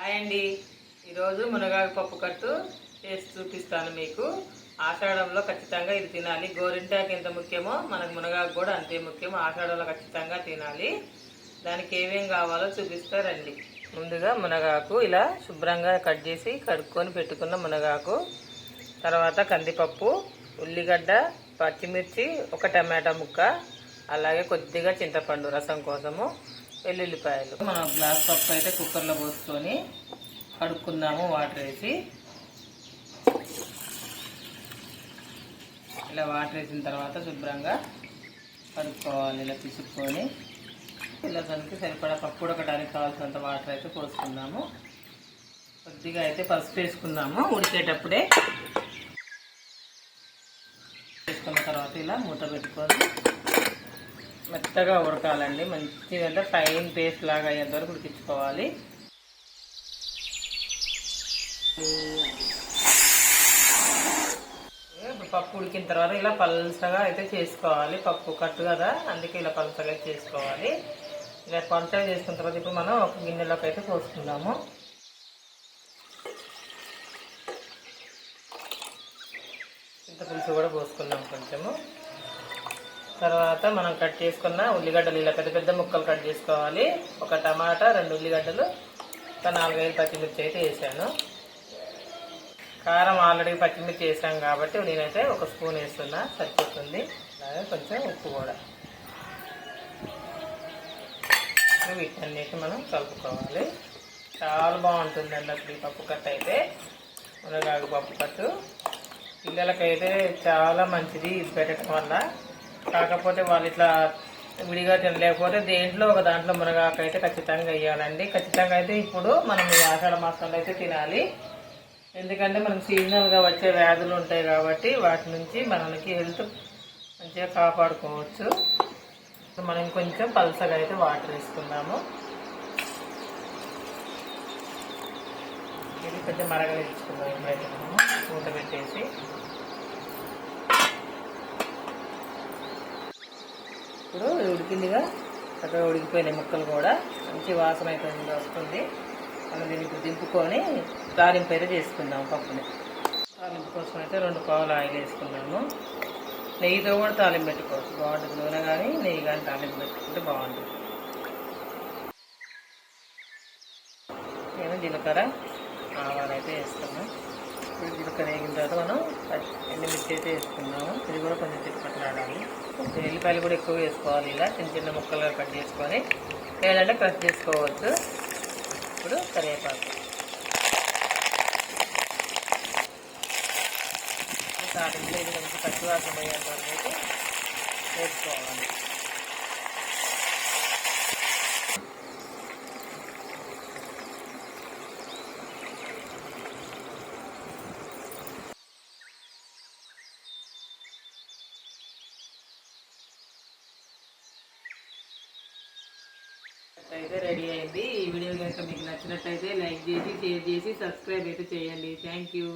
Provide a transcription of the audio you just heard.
Hi అండి. ఈరోజు మునగాకు పప్పు కట్టు చేసి చూపిస్తాను మీకు. ఆషాఢంలో ఖచ్చితంగా ఇది తినాలి. గోరింటాకు ఎంత ముఖ్యమో మనకు మునగాకు కూడా అంతే ముఖ్యం. ఆషాఢంలో ఖచ్చితంగా తినాలి. దానికి ఏమేం కావాలో చూపిస్తారండి ముందుగా మునగాకు ఇలా శుభ్రంగా కట్ చేసి కడుక్కొని పెట్టుకున్న మునగాకు. తర్వాత కందిపప్పు ఉల్లిగడ్డ పచ్చిమిర్చి ఒక టమాటా ముక్క అలాగే కొద్దిగా చింతపండు రసం కోసము. వెల్లుల్లిపాయలు. మనం గ్లాస్ పప్పు అయితే కుక్కర్లో పోసుకొని కడుక్కుందాము వాటర్ వేసి. ఇలా వాటర్ వేసిన తర్వాత శుభ్రంగా కడుక్కోవాలి ఇలా పిసుక్కొని. ఇలా కలిపి సరిపడా పప్పు ఉడకడానికి కావాల్సినంత వాటర్ అయితే పోసుకుందాము. కొద్దిగా అయితే పసుపు వేసుకుందాము ఉడికేటప్పుడే. వేసుకున్న తర్వాత ఇలా మూత పెట్టుకొని మెత్తగా ఉడకాలండి. మంచిదంటే ఫైన్ పేస్ట్ లాగా అయ్యేంత వరకు ఉడికించుకోవాలి. ఇప్పుడు పప్పు ఉడికిన తర్వాత ఇలా పల్సగా అయితే చేసుకోవాలి. పప్పు కట్టు కదా అందుకే ఇలా పల్సగా అయితే చేసుకోవాలి. ఇలా పల్సగా చేసుకున్న తర్వాత ఇప్పుడు మనం ఒక గిన్నెలోకి అయితే పోసుకుందాము. చింతపులుసు కూడా పోసుకుందాం కొంచెము. తర్వాత మనం కట్ చేసుకున్న ఉల్లిగడ్డలు ఇలా పెద్ద పెద్ద ముక్కలు కట్ చేసుకోవాలి. ఒక టమాటా రెండు ఉల్లిగడ్డలు ఒక నాలుగైదు పచ్చిమిర్చి అయితే వేసాను. కారం ఆల్రెడీ పచ్చిమిర్చి వేసాం కాబట్టి నేనైతే ఒక స్పూన్ వేస్తున్నా సరిపోతుంది. అలాగే కొంచెం ఉప్పు కూడా. వీటన్నిటి మనం కలుపుకోవాలి. చాలా బాగుంటుందండి అసలు ఈ పప్పు కట్ట అయితే. మునగాకు పప్పు కట్టు పిల్లలకైతే చాలా మంచిది ఇది పెట్టడం వల్ల. కాకపోతే వాళ్ళు ఇట్లా విడిగా తినలేకపోతే దేంట్లో ఒక దాంట్లో మునగాకు అయితే ఖచ్చితంగా వేయాలండి ఖచ్చితంగా అయితే ఇప్పుడు మనం ఈ ఆషాఢ మాసంలో అయితే తినాలి. ఎందుకంటే మనకు సీజనల్గా వచ్చే వ్యాధులు ఉంటాయి కాబట్టి వాటి నుంచి మనకి హెల్త్ మంచిగా కాపాడుకోవచ్చు. మనం కొంచెం పల్సగా అయితే వాటర్ వేసుకుందాము. ఇది కొంచెం మరగలించుకుందాం ఎప్పుడైతే మనము. మూత పెట్టేసి ఇప్పుడు ఉడికిందిగా చక్కగా ఉడికిపోయినాయి ముక్కలు కూడా. మంచి వాసన అయితే వస్తుంది. మనం దీన్ని ఇప్పుడు దింపుకొని తాలింపు అయితే చేసుకుందాం పప్పుని. తాలింపు కోసం అయితే రెండు పావులు ఆయిల్ వేసుకున్నాము. నెయ్యితో కూడా తాలింపు పెట్టుకోవచ్చు. బాగుంటుంది. నూనె కానీ నెయ్యి కానీ తాలింపు పెట్టుకుంటే బాగుంటుంది. నేను జీలకర్ర ఆవాలైతే అయితే వేస్తున్నాం తర్వాత మనం ఎండుమిర్చి అయితే వేసుకున్నాము ఇది కూడా కొంచెం తిప్పట్లాడాలి కొంచెం ఎల్లిపాయలు కూడా ఎక్కువ వేసుకోవాలి ఇలా చిన్న చిన్న ముక్కలుగా కట్ చేసుకొని లేదంటే కట్ చేసుకోవచ్చు. ఇప్పుడు కరివేపాకు. స్టార్టింగ్లో ఇది కొంచెం పోయేంత వరకు అయితే వేసుకోవాలి. అయితే రెడీ అయింది. ఈ వీడియో కనుక మీకు నచ్చినట్లయితే లైక్ చేసి షేర్ చేసి సబ్స్క్రైబ్ అయితే చేయండి. Thank you.